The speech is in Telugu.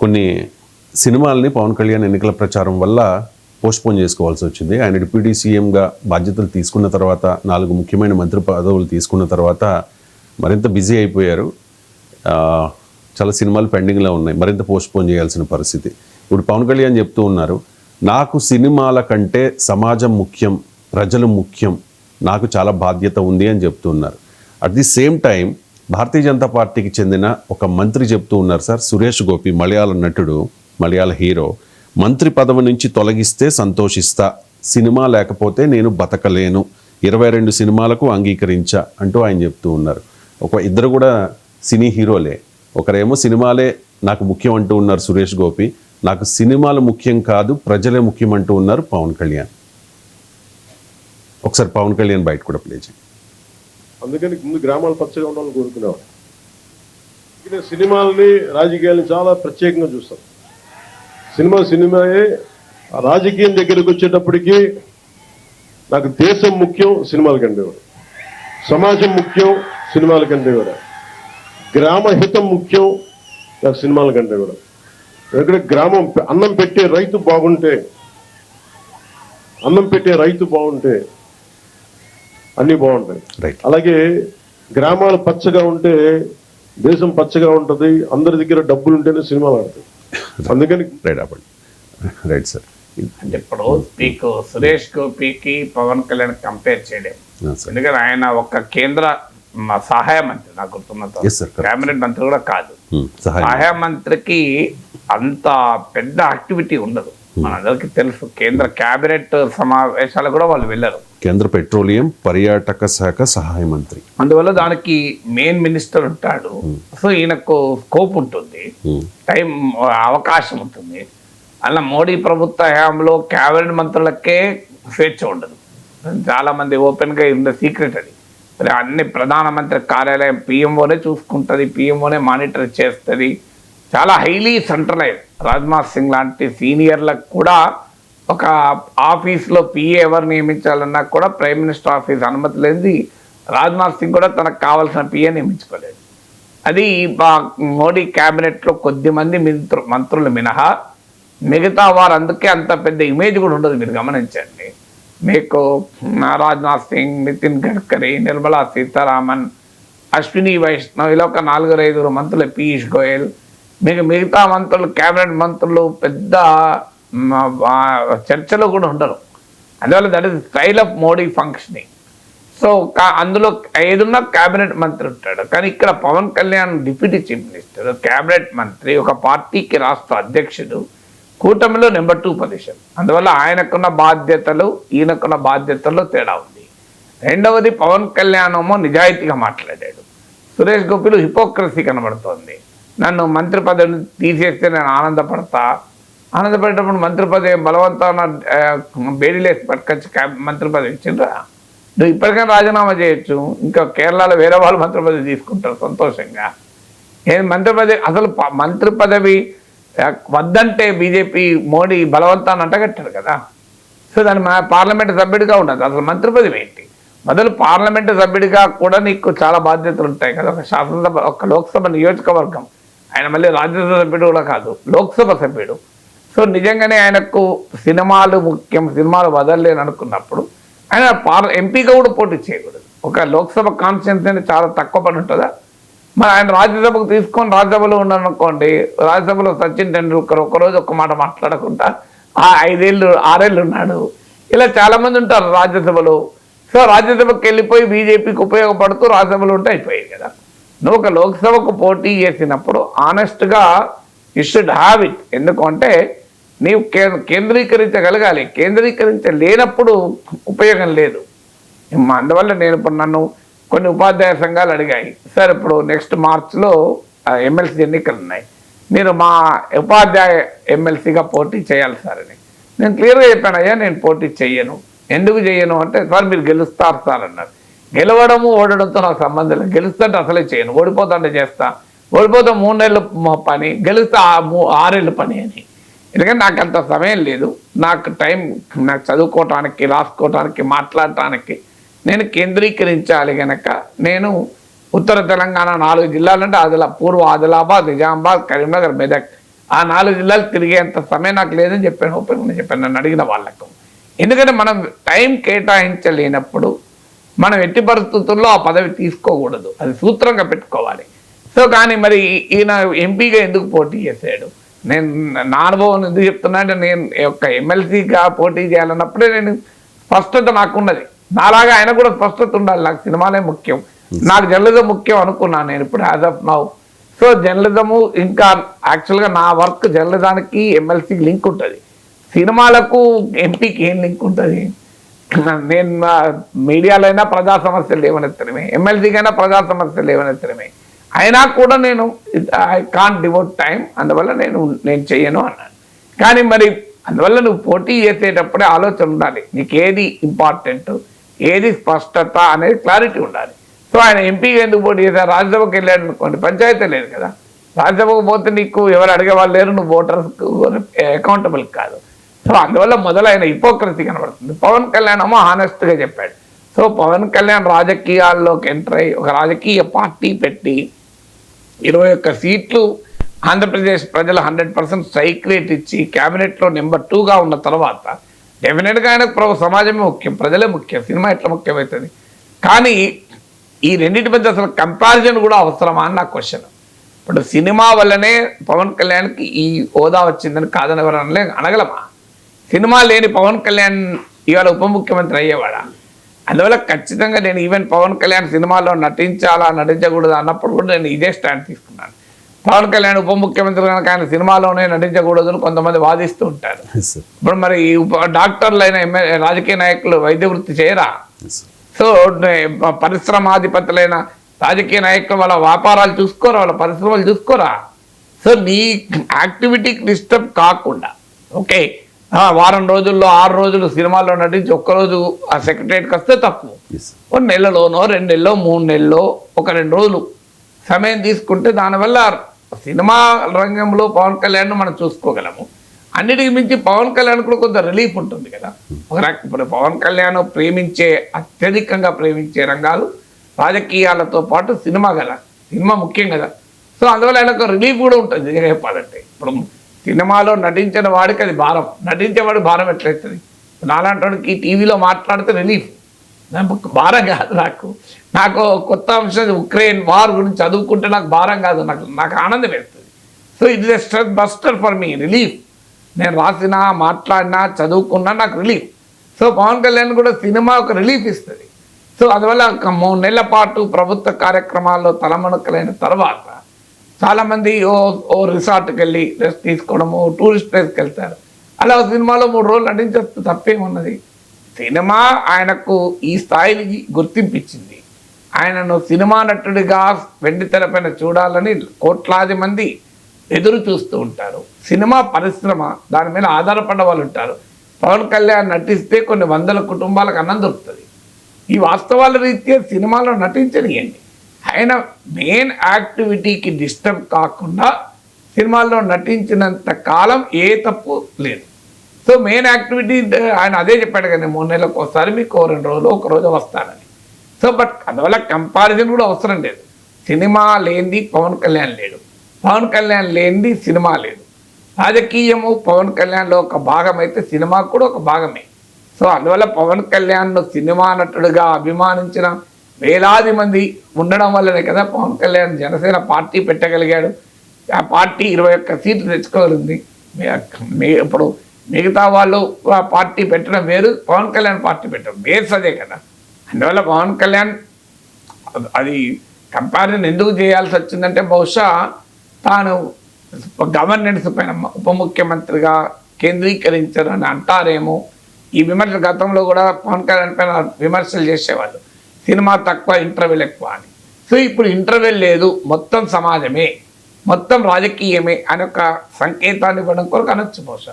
కొన్ని సినిమాల్ని పవన్ కళ్యాణ్ ఎన్నికల ప్రచారం వల్ల పోస్ట్పోన్ చేసుకోవాల్సి వచ్చింది. ఆయన డిప్యూటీ సీఎంగా బాధ్యతలు తీసుకున్న తర్వాత నాలుగు ముఖ్యమైన మంత్రి పదవులు తీసుకున్న తర్వాత మరింత బిజీ అయిపోయారు. చాలా సినిమాలు పెండింగ్లో ఉన్నాయి. మరింత పోస్ట్పోన్ చేయాల్సిన పరిస్థితి. ఇప్పుడు పవన్ కళ్యాణ్ చెప్తూ ఉన్నారు నాకు సినిమాల కంటే సమాజం ముఖ్యం ప్రజలు ముఖ్యం నాకు చాలా బాధ్యత ఉంది అని చెప్తూ ఉన్నారు. At the same time Bharatiya Janata పార్టీకి చెందిన ఒక మంత్రి చెప్తూ ఉన్నారు సార్ సురేష్ గోపి మలయాళ నటుడు మలయాళ హీరో. మంత్రి పదవి నుంచి తొలగిస్తే సంతోషిస్తా సినిమా లేకపోతే నేను బతకలేను ఇరవై రెండు సినిమాలకు అంగీకరించా అంటూ ఆయన చెప్తూ ఉన్నారు. ఒక ఇద్దరు కూడా సినీ హీరోలే. ఒకరేమో సినిమాలే నాకు ముఖ్యం అంటూ ఉన్నారు సురేష్ గోపి నాకు సినిమాలు ముఖ్యం కాదు ప్రజలే ముఖ్యం అంటూ ఉన్నారు పవన్ కళ్యాణ్. ఒకసారి పవన్ కళ్యాణ్ బయట కూడా ప్లే చేయండి అందుకని ముందు గ్రామాలు పచ్చగా ఉండాలని కోరుకునేవాడు అందుకనే సినిమాలని రాజకీయాలని చాలా ప్రత్యేకంగా చూస్తాం సినిమా సినిమాయే ఆ రాజకీయం దగ్గరికి వచ్చేటప్పటికి నాకు దేశం ముఖ్యం సినిమాల కంటే సమాజం ముఖ్యం సినిమాల కంటే కూడా గ్రామ హితం ముఖ్యం నాకు సినిమాల కంటే కూడా ఎందుకంటే గ్రామం అన్నం పెట్టే రైతు బాగుంటే అన్నం పెట్టే రైతు బాగుంటే అన్నీ బాగుంటాయి. రైట్ అలాగే గ్రామాలు పచ్చగా ఉంటే దేశం పచ్చగా ఉంటది అందరి దగ్గర డబ్బులు ఉంటేనే సినిమాలు ఆడతాయి. అందుకని రైట్ అప్పండి. రైట్ సార్ అంటే ఇప్పుడు మీకు సురేష్ గోపికి పవన్ కళ్యాణ్ కంపేర్ సార్ ఎందుకంటే ఆయన ఒక కేంద్ర సహాయ మంత్రి నాకు గుర్తున్నంత. కేబినెట్ మంత్రి కూడా కాదు. సహాయం. మంత్రికి అంత పెద్ద యాక్టివిటీ ఉండదు. మనందరికీ తెలుసు కేంద్ర కేబినెట్ సమావేశాలు కూడా వాళ్ళు వెళ్ళరు. కేంద్ర పెట్రోలియం పర్యాటక శాఖ సహాయ మంత్రి. అందువల్ల దానికి మెయిన్ మినిస్టర్ ఉంటాడు. సో ఈయనకు స్కోప్ ఉంటుంది. టైం అవకాశం ఉంటుంది. అలా మోడీ ప్రభుత్వ హయాంలో కేబినెట్ మంత్రులకే స్వేచ్ఛ ఉండదు. చాలా మంది ఓపెన్గా ఉన్న సీక్రెట్ అది. అన్ని ప్రధానమంత్రి కార్యాలయం పిఎంఓనే చూసుకుంటుంది పిఎంఓనే మానిటర్ చేస్తుంది. చాలా హైలీ సెంట్రలైజ్ రాజ్నాథ్ సింగ్ లాంటి సీనియర్లకు కూడా ఒక ఆఫీస్లో పిఏ ఎవరు నియమించాలన్నా కూడా ప్రైమ్ మినిస్టర్ ఆఫీస్ అనుమతి లేనిది రాజ్నాథ్ సింగ్ కూడా తనకు కావాల్సిన పిఏ నియమించుకోలేదు. అది బా- మోడీ క్యాబినెట్లో కొద్ది మంది మంత్రులు మినహా మిగతా వారు అందుకే అంత పెద్ద ఇమేజ్ కూడా ఉండదు మీరు గమనించండి. మీకు రాజ్నాథ్ సింగ్ నితిన్ గడ్కరీ నిర్మలా సీతారామన్ అశ్విని వైష్ణవ్ ఇలా ఒక నాలుగురు ఐదుగురు మంత్రులు పీయూష్ గోయల్. మీకు మిగతా మంత్రులు కేబినెట్ మంత్రులు పెద్ద చర్చలో కూడా ఉండరు. అందువల్ల that is style of Modi functioning so కా- అందులో ఏదున్నా కేబినెట్ మంత్రి ఉంటాడు. కానీ ఇక్కడ Pawan Kalyan deputy chief minister cabinet మంత్రి ఒక పార్టీకి రాష్ట్ర అధ్యక్షుడు కూటమిలో నెంబర్ టూ పొజిషన్. అందువల్ల ఆయనకున్న బాధ్యతలు ఈయనకున్న బాధ్యతల్లో తేడా ఉంది. రెండవది పవన్ కళ్యాణమో నిజాయితీగా మాట్లాడాడు. సురేష్ గోపిలు హిపోక్రసీ కనబడుతోంది. నన్ను మంత్రి పదవిని తీసేస్తే నేను ఆనందపడతా? ఆనందపడేటప్పుడు మంత్రి పదవి బలవంతాన బేడీలేసి పట్టుకొచ్చి మంత్రి పదవి ఇచ్చిండ్రా? నువ్వు ఇప్పటికైనా రాజీనామా చేయొచ్చు. ఇంకా కేరళలో వేరే వాళ్ళు మంత్రి పదవి తీసుకుంటారు సంతోషంగా. ఏం మంత్రి పదవి అసలు ప- మంత్రి పదవి వద్దంటే బీజేపీ మోడీ బలవంతాన్ని అంటగట్టాడు కదా. సో దాని మా పార్లమెంట్ సభ్యుడిగా ఉండదు అసలు మంత్రి పదవి ఏంటి? మొదలు పార్లమెంటు సభ్యుడిగా కూడా నీకు చాలా బాధ్యతలు ఉంటాయి కదా. ఒక శాసనసభ ఒక లోక్సభ నియోజకవర్గం. ఆయన మళ్ళీ రాజ్యసభ సభ్యుడు కూడా కాదు లోక్సభ సభ్యుడు. సో నిజంగానే ఆయనకు సినిమాలు ముఖ్యం సినిమాలు వదలలేని అనుకున్నప్పుడు ఆయన పార్ ఎంపీగా కూడా పోటీ చేయకూడదు. ఒక లోక్సభ కాన్స్టిట్యున్సీ చాలా తక్కువ పని ఉంటుందా? మరి ఆయన రాజ్యసభకు తీసుకొని రాజ్యసభలో ఉన్నాను అనుకోండి రాజ్యసభలో సచిన్ టెండూల్కర్ ఒకరోజు ఒక్క మాట మాట్లాడకుండా ఆ ఐదేళ్ళు ఆరేళ్ళు ఉన్నాడు. ఇలా చాలామంది ఉంటారు రాజ్యసభలో. సో రాజ్యసభకు వెళ్ళిపోయి బీజేపీకి ఉపయోగపడుతూ రాజ్యసభలో ఉంటే అయిపోయాయి కదా. నువ్వు ఒక లోక్సభకు పోటీ చేసినప్పుడు ఆనెస్ట్గా యు షుడ్ హ్యావ్ ఇట్ ఎందుకంటే నీవు కే- కేంద్రీకరించగలగాలి. కేంద్రీకరించలేనప్పుడు ఉపయోగం లేదు. అందువల్ల నేను ఇప్పుడు నన్ను కొన్ని ఉపాధ్యాయ సంఘాలు అడిగాయి సార్ ఇప్పుడు నెక్స్ట్ మార్చ్లో ఎమ్మెల్సీ ఎన్నికలు ఉన్నాయి మీరు మా ఉపాధ్యాయ ఎమ్మెల్సీగా పోటీ చేయాలి సార్ అని. నేను క్లియర్గా చెప్పాను అయ్యా నేను పోటీ చెయ్యను. ఎందుకు చెయ్యను? అంటే సార్ మీరు గెలుస్తారు సార్ అన్నారు. గెలవడము ఓడడంతో నాకు సంబంధం లేదు. గెలుస్తుంటే అసలే చేయను. ఓడిపోతుంటే చేస్తా. ఓడిపోతే మూడు నెలలు పని గెలిస్తే మూ ఆరేళ్ళు పని అని. ఎందుకంటే నాకు అంత సమయం లేదు. నాకు టైం నాకు చదువుకోవటానికి రాసుకోవటానికి మాట్లాడటానికి నేను కేంద్రీకరించాలి గనక నేను ఉత్తర తెలంగాణ నాలుగు జిల్లాలంటే ఆదిలా పూర్వ ఆదిలాబాద్ నిజామాబాద్ కరీంనగర్ మెదక్. ఆ నాలుగు జిల్లాలు తిరిగేంత సమయం నాకు లేదని చెప్పాను ఓపెన్గా చెప్పాను నన్ను అడిగిన వాళ్ళకు. ఎందుకంటే మనం టైం కేటాయించలేనప్పుడు మనం ఎట్టి పరిస్థితుల్లో ఆ పదవి తీసుకోకూడదు. అది సూత్రంగా పెట్టుకోవాలి. సో కానీ మరి ఈయన ఎంపీగా ఎందుకు పోటీ చేశాడు? నేను నా అనుభవం ఎందుకు చెప్తున్నా అంటే నేను యొక్క ఎమ్మెల్సీగా పోటీ చేయాలన్నప్పుడే నేను స్పష్టత నాకున్నది నాలాగా ఆయన కూడా స్పష్టత ఉండాలి. నాకు సినిమాలే ముఖ్యం. నాకు జర్నలిజం ముఖ్యం అనుకున్నాను నేను ఇప్పుడు as of now. So journalism ఇంకా యాక్చువల్గా నా వర్క్ జర్నలిజానికి ఎమ్మెల్సీకి లింక్ ఉంటుంది. సినిమాలకు ఎంపీకి ఏం లింక్ ఉంటుంది? నేను మీడియాలైనా ప్రజా సమస్యలు లేవనెత్తడమే. ఎమ్మెల్సీకైనా ప్రజా సమస్యలు లేవనెత్తడమే. అయినా కూడా నేను ఐ కాన్ డివోట్ టైం అందువల్ల నేను నేను చెయ్యను అన్నాను కానీ మరి అందువల్ల నువ్వు పోటీ చేసేటప్పుడే ఆలోచన ఉండాలి. నీకు ఏది ఇంపార్టెంట్ ఏది స్పష్టత అనేది క్లారిటీ ఉండాలి. సో ఆయన ఎంపీగా ఎందుకు పోటీ చేశారు? రాజ్యసభకు వెళ్ళాడు అనుకోండి పంచాయతీ లేదు కదా. రాజ్యసభకు పోతే నీకు ఎవరు అడిగే వాళ్ళు లేరు నువ్వు ఓటర్స్కు అకౌంటబుల్ కాదు. సో అందువల్ల మొదలైన హిపోక్రసీ కనబడుతుంది. పవన్ కళ్యాణ్ ఏమో హానెస్ట్గా చెప్పాడు. సో పవన్ కళ్యాణ్ రాజకీయాల్లోకి ఎంటర్ అయ్యి ఒక రాజకీయ పార్టీ పెట్టి ఇరవై ఒక్క సీట్లు ఆంధ్రప్రదేశ్ ప్రజలు హండ్రెడ్ పర్సెంట్ స్ట్రైక్ రేట్ ఇచ్చి క్యాబినెట్లో నెంబర్ టూగా ఉన్న తర్వాత డెఫినెట్గా ఆయనకు ప్రభు సమాజమే ముఖ్యం ప్రజలే ముఖ్యం సినిమా ఎట్లా ముఖ్యమవుతుంది కానీ ఈ రెండింటి మధ్య అసలు కంపారిజన్ కూడా అవసరమా అని నా క్వశ్చన్ ఇప్పుడు సినిమా వల్లనే పవన్ కళ్యాణ్కి ఈ హోదా వచ్చిందని కాదని ఎవరనలే అనగలమా సినిమా లేని పవన్ కళ్యాణ్ ఇవాళ ఉప ముఖ్యమంత్రి అయ్యేవాడా? అందువల్ల ఖచ్చితంగా నేను ఈవెన్ పవన్ కళ్యాణ్ సినిమాలో నటించాలా నటించకూడదు అన్నప్పుడు కూడా నేను ఇదే స్టాండ్ తీసుకున్నాను. పవన్ కళ్యాణ్ ఉప ముఖ్యమంత్రి కనుక ఆయన సినిమాలోనే నటించకూడదు అని కొంతమంది వాదిస్తూ ఉంటారు. ఇప్పుడు మరి ఈ డాక్టర్లు అయిన ఎమ్మెల్యే రాజకీయ నాయకులు వైద్య వృత్తి చేయరా? సో పరిశ్రమాధిపతులైన రాజకీయ నాయకులు వాళ్ళ వ్యాపారాలు చూసుకోరా? వాళ్ళ పరిశ్రమలు చూసుకోరా? సో నీ యాక్టివిటీకి డిస్టర్బ్ కాకుండా ఓకే వారం రోజుల్లో ఆరు రోజులు సినిమాల్లో నటించి ఒక్కరోజు ఆ సెక్రటరియట్కి వస్తే తప్పు ఒక నెలలోనో రెండు నెలలో మూడు నెలల్లో ఒక రెండు రోజులు సమయం తీసుకుంటే దానివల్ల సినిమా రంగంలో పవన్ కళ్యాణ్ మనం చూసుకోగలము. అన్నిటికి మించి పవన్ కళ్యాణ్ కూడా కొంత రిలీఫ్ ఉంటుంది కదా. ఒక ఇప్పుడు పవన్ కళ్యాణ్ ప్రేమించే అత్యధికంగా ప్రేమించే రంగాలు రాజకీయాలతో పాటు సినిమా కదా. సినిమా ముఖ్యం కదా. సో అందువల్ల ఆయనకు రిలీఫ్ కూడా ఉంటుంది. నిజంగా చెప్పాలంటే ఇప్పుడు సినిమాలో నటించిన వాడికి అది భారం. నటించేవాడు భారం ఎట్లయితుంది? నాలాంటి వాడికి టీవీలో మాట్లాడితే రిలీఫ్. నాకు భారం కాదు నాకు నాకు కొత్త అంశం ఉక్రెయిన్ వార్ గురించి చదువుకుంటే నాకు భారం కాదు నాకు నాకు ఆనందం వేస్తుంది. సో ఇది stress buster for me relief నేను రాసినా మాట్లాడినా చదువుకున్నా నాకు రిలీఫ్ సో పవన్ కళ్యాణ్ కూడా సినిమా ఒక రిలీఫ్ ఇస్తుంది. సో అందువల్ల ఒక మూడు నెలల పాటు ప్రభుత్వ కార్యక్రమాల్లో తలమణకలైన తర్వాత చాలామంది ఓ ఓ రిసార్ట్కి వెళ్ళి రెస్ట్ తీసుకోవడము టూరిస్ట్ ప్లేస్కి వెళ్తారు అలా సినిమాలో మూడు రోజులు నటించచ్చు తప్పేమున్నది? సినిమా ఆయనకు ఈ స్థాయికి గుర్తింపించింది. ఆయనను సినిమా నటుడిగా వెండి తెరపైన చూడాలని కోట్లాది మంది ఎదురు చూస్తూ ఉంటారు. సినిమా పరిశ్రమ దాని మీద ఆధారపడ్డ వాళ్ళు ఉంటారు. పవన్ కళ్యాణ్ నటిస్తే కొన్ని వందల కుటుంబాలకు అన్నం దొరుకుతుంది. ఈ వాస్తవాల రీత్యా సినిమాలో నటించనియండి. ఆయన మెయిన్ యాక్టివిటీకి డిస్టర్బ్ కాకుండా సినిమాల్లో నటించినంత కాలం ఏ తప్పు లేదు. సో మెయిన్ యాక్టివిటీ ఆయన అదే చెప్పాడు కదా మూడు నెలలకు ఒకసారి మీకు రెండు రోజులు ఒక రోజు వస్తానని. సో బట్ అందువల్ల కంపారిజన్ కూడా అవసరం లేదు. సినిమా లేనిది పవన్ కళ్యాణ్ లేడు. పవన్ కళ్యాణ్ లేనిది సినిమా లేదు. రాజకీయము పవన్ కళ్యాణ్లో ఒక భాగం అయితే సినిమా కూడా ఒక భాగమే. సో అందువల్ల పవన్ కళ్యాణ్ను సినిమా నటుడుగా అభిమానించిన వేలాది మంది ఉండడం వల్లనే కదా పవన్ కళ్యాణ్ జనసేన పార్టీ పెట్టగలిగాడు. ఆ పార్టీ ఇరవై ఒక్క సీట్లు తెచ్చుకోగలిగింది. మీ ఇప్పుడు మిగతా వాళ్ళు ఆ పార్టీ పెట్టడం వేరు పవన్ కళ్యాణ్ పార్టీ పెట్టడం బేస్ అదే కదా. అందువల్ల పవన్ కళ్యాణ్ అది కంపారిజన్ ఎందుకు చేయాల్సి వచ్చిందంటే బహుశా తాను గవర్నెన్స్ పైన ఉప ముఖ్యమంత్రిగా కేంద్రీకరించారని అంటారేమో. ఈ విమర్శ గతంలో కూడా పవన్ కళ్యాణ్ పైన విమర్శలు చేసేవాళ్ళు. సినిమా తక్కువ ఇంటర్వెల్ ఎక్కువ అని. సో ఇప్పుడు ఇంటర్వెల్ లేదు మొత్తం సమాజమే మొత్తం రాజకీయమే అనే ఒక సంకేతాన్ని ఇవ్వడం కొరకు అనొచ్చు బహుశా.